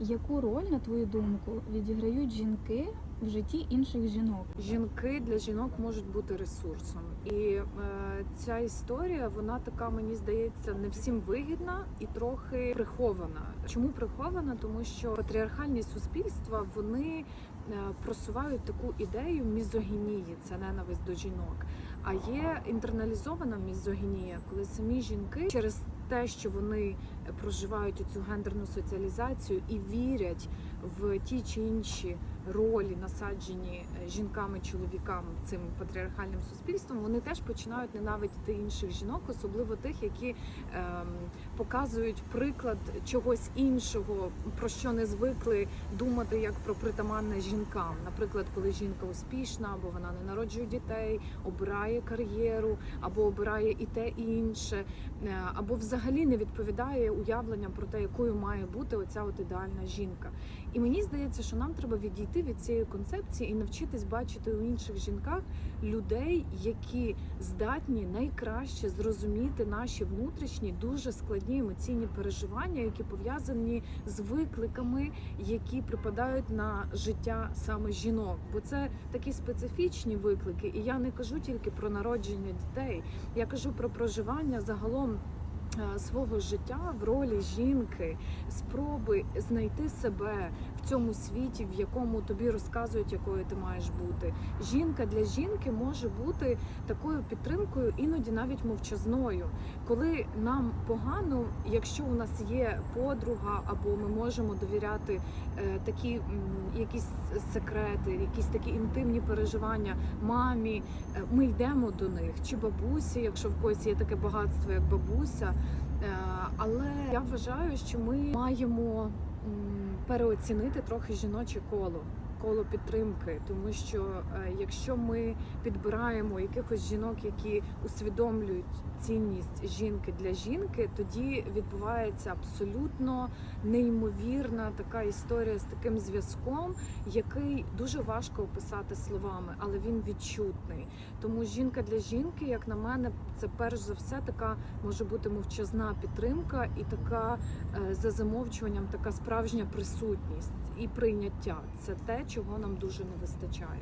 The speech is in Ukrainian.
Яку роль, на твою думку, відіграють жінки в житті інших жінок? Жінки для жінок можуть бути ресурсом, і е, ця історія вона така, мені здається, не всім вигідна і трохи прихована. Чому прихована? Тому що патріархальні суспільства вони е, просувають таку ідею мізогінії, це ненависть до жінок. А є інтерналізована мізогінія, коли самі жінки через те, що вони проживають цю гендерну соціалізацію і вірять в ті чи інші ролі, насаджені е, жінками, чоловіками цим патріархальним суспільством, вони теж починають ненавидіти інших жінок, особливо тих, які ем, показують приклад чогось іншого, про що не звикли думати як про притаманне жінкам. Наприклад, коли жінка успішна, або вона не народжує дітей, обирає кар'єру, або обирає і те, і інше, е, або взагалі не відповідає уявленням про те, якою має бути оця от ідеальна жінка. І мені здається, що нам треба відійти від цієї концепції і навчитись бачити у інших жінках людей, які здатні найкраще зрозуміти наші внутрішні, дуже складні емоційні переживання, які пов'язані з викликами, які припадають на життя саме жінок. Бо це такі специфічні виклики, і я не кажу тільки про народження дітей, я кажу про проживання загалом. Е, Свого життя в ролі жінки, спроби знайти себе в цьому світі, в якому тобі розказують, якою ти маєш бути. Жінка для жінки може бути такою підтримкою, іноді навіть мовчазною. Коли нам погано, якщо у нас є подруга, або ми можемо довіряти е, такі якісь секрети, якісь такі інтимні переживання мамі, е, ми йдемо до них чи бабусі, якщо в когось є таке багатство, як бабуся. Е, Але я вважаю, що ми маємо переоцінити трохи жіноче коло. Коло підтримки, тому що е, якщо ми підбираємо якихось жінок, які усвідомлюють цінність жінки для жінки, тоді відбувається абсолютно неймовірна така історія з таким зв'язком, який дуже важко описати словами, але він відчутний. Тому жінка для жінки, як на мене, це перш за все така може бути мовчазна підтримка і така е, за замовчуванням, така справжня присутність і прийняття. Це те, чого нам дуже не вистачає.